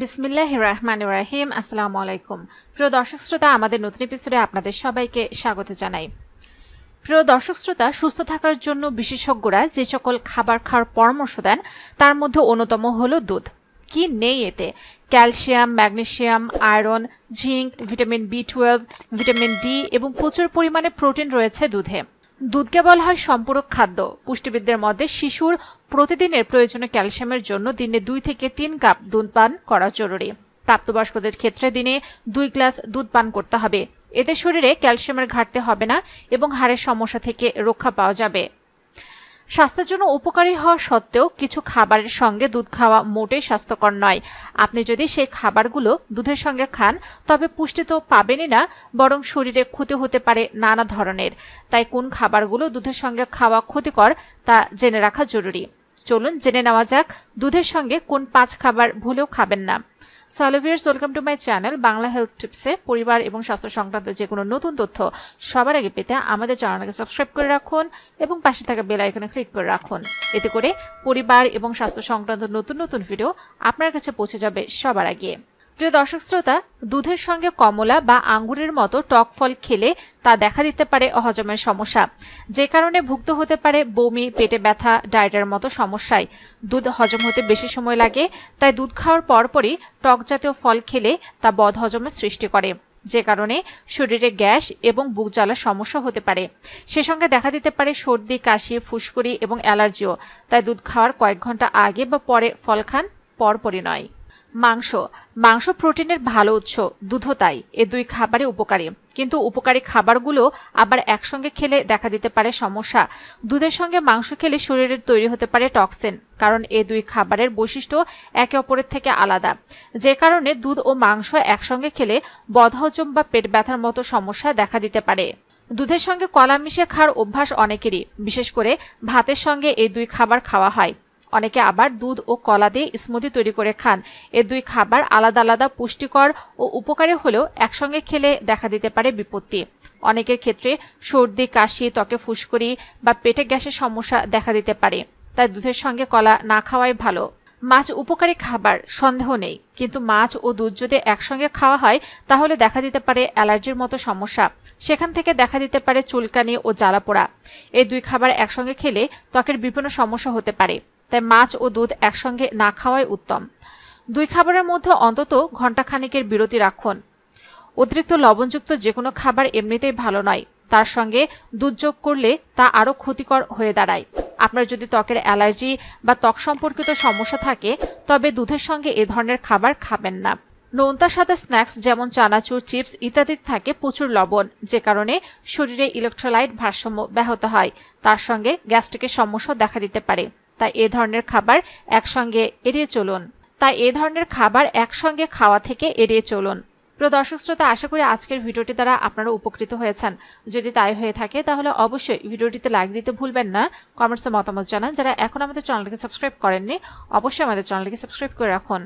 বিসমিল্লাহ রহমান রাহিম আসসালামু আলাইকুম প্রিয় দর্শক শ্রোতা, আমাদের নতুন এপিসোডে আপনাদের সবাইকে স্বাগত জানাই। প্রিয় দর্শক শ্রোতা, সুস্থ থাকার জন্য বিশেষজ্ঞরা যে সকল খাবার খাওয়ার পরামর্শ দেন, তার মধ্যে অন্যতম হলো দুধ। কি নেই এতে? Calcium magnesium iron, zinc, vitamin B twelve, vitamin D এবং প্রচুর পরিমাণে প্রোটিন রয়েছে দুধে। দুধকে বলা হয় সম্পূরক খাদ্য। পুষ্টিবিদদের মধ্যে শিশুর প্রতিদিনের প্রয়োজনীয় ক্যালসিয়ামের জন্য দিনে দুই থেকে তিন কাপ দুধ পান করা জরুরি। প্রাপ্তবয়স্কদের ক্ষেত্রে দিনে দুই গ্লাস দুধ পান করতে হবে। এতে শরীরে ক্যালসিয়ামের ঘাটতি হবে না এবং হাড়ের সমস্যা থেকে রক্ষা পাওয়া যাবে। স্বাস্থ্যের জন্য উপকারী হওয়া সত্ত্বেও কিছু খাবারের সঙ্গে দুধ খাওয়া মোটেই স্বাস্থ্যকর নয়। আপনি যদি সেই খাবারগুলো দুধের সঙ্গে খান, তবে পুষ্টি তো পাবেনই না, বরং শরীরে ক্ষতি হতে পারে নানা ধরনের। তাই কোন খাবারগুলো দুধের সঙ্গে খাওয়া ক্ষতিকর তা জেনে রাখা জরুরি। চলুন জেনে নেওয়া যাক, দুধের সঙ্গে কোন পাঁচ খাবার ভুলেও খাবেন না। সলোভিয়ার্স welcome to my channel Bangla health টিপসে পরিবার এবং স্বাস্থ্য সংক্রান্ত যে কোনো নতুন তথ্য সবার আগে পেতে আমাদের চ্যানেলকে সাবস্ক্রাইব করে রাখুন এবং পাশে থাকা বেল আইকনে ক্লিক করে রাখুন। এতে করে পরিবার এবং স্বাস্থ্য সংক্রান্ত নতুন নতুন ভিডিও আপনার কাছে পৌঁছে যাবে সবার আগে। প্রিয় দর্শক শ্রোতা, দুধের সঙ্গে কমলা বা আঙ্গুরের মতো টক ফল খেলে তা দেখা দিতে পারে অহজমের সমস্যা। যে কারণে ভুক্ত হতে পারে বমি, পেটে ব্যথা ডায়রিয়ার মতো সমস্যায়। দুধ হজম হতে বেশি সময় লাগে, তাই দুধ খাওয়ার পরপরই টক জাতীয় ফল খেলে তা বদ হজমের সৃষ্টি করে। যে কারণে শরীরে গ্যাস এবং বুক জ্বালার সমস্যা হতে পারে। সে সঙ্গে দেখা দিতে পারে সর্দি, কাশি, ফুসকুড়ি এবং অ্যালার্জিও। তাই দুধ খাওয়ার কয়েক ঘণ্টা আগে বা পরে ফল খান, পরপরই নয়। মাংস। মাংস প্রোটিনের ভালো উৎস, দুধও তাই। এ দুই খাবারে উপকারী। কিন্তু উপকারী খাবারগুলো আবার একসঙ্গে খেলে দেখা দিতে পারে সমস্যা। দুধের সঙ্গে মাংস খেলে শরীরের তৈরি হতে পারে টক্সিন, কারণ এ দুই খাবারের বৈশিষ্ট্য একে অপরের থেকে আলাদা। যে কারণে দুধ ও মাংস একসঙ্গে খেলে বদহজম বা পেট ব্যথার মতো সমস্যা দেখা দিতে পারে। দুধের সঙ্গে কলা মিশে খাওয়ার অভ্যাস অনেকেরই। বিশেষ করে ভাতের সঙ্গে এই দুই খাবার খাওয়া হয়। অনেকে আবার দুধ ও কলা দিয়ে স্মুদি তৈরি করে খান। এ দুই খাবার আলাদা আলাদা পুষ্টিকর ও উপকারী হলেও একসঙ্গে খেলে দেখা দিতে পারে বিপত্তি। অনেকের ক্ষেত্রে সর্দি, কাশি, ত্বকে ফুসকুড়ি বা পেটে গ্যাসের সমস্যা দেখা দিতে পারে। তাই দুধের সঙ্গে কলা না খাওয়াই ভালো। মাছ উপকারী খাবার, সন্দেহ নেই। কিন্তু মাছ ও দুধ যদি একসঙ্গে খাওয়া হয়, তাহলে দেখা দিতে পারে অ্যালার্জির মতো সমস্যা। সেখান থেকে দেখা দিতে পারে চুলকানি ও জ্বালা পোড়া এই দুই খাবার একসঙ্গে খেলে ত্বকের বিভিন্ন সমস্যা হতে পারে। তাই মাছ ও দুধ একসঙ্গে না খাওয়াই উত্তম। দুই খাবারের মধ্যে অন্তত ঘণ্টাখানিকের বিরতি রাখুন। অতিরিক্ত লবণযুক্ত যে কোনো খাবার এমনিতেই ভালো নয়। তার সঙ্গে দুধ যোগ করলে তা আরও ক্ষতিকর হয়ে দাঁড়ায়। আপনার যদি ত্বকের অ্যালার্জি বা ত্বক সম্পর্কিত সমস্যা থাকে, তবে দুধের সঙ্গে এ ধরনের খাবার খাবেন না। নোনতার সাথে স্ন্যাক্স যেমন চানাচুর, চিপস ইত্যাদি থাকে প্রচুর লবণ, যে কারণে শরীরে ইলেকট্রোলাইট ভারসাম্য ব্যাহত হয়। তার সঙ্গে গ্যাস্ট্রিকের সমস্যা দেখা দিতে পারে। তাই এ ধরনের খাবার একসঙ্গে এড়িয়ে চলুন। তাই এ ধরনের খাবার একসঙ্গে খাওয়া থেকে এড়িয়ে চলুন। প্রিয় দর্শক শ্রোতা, আশা করি আজকের ভিডিওটি দ্বারা আপনারা উপকৃত হয়েছেন। যদি তাই হয়ে থাকে, তাহলে অবশ্যই ভিডিওটিতে লাইক দিতে ভুলবেন না। কমেন্টসে মতামত জানান। যারা এখন আমাদের চ্যানেলকে সাবস্ক্রাইব করেননি, অবশ্যই আমাদের চ্যানেলকে সাবস্ক্রাইব করে রাখুন।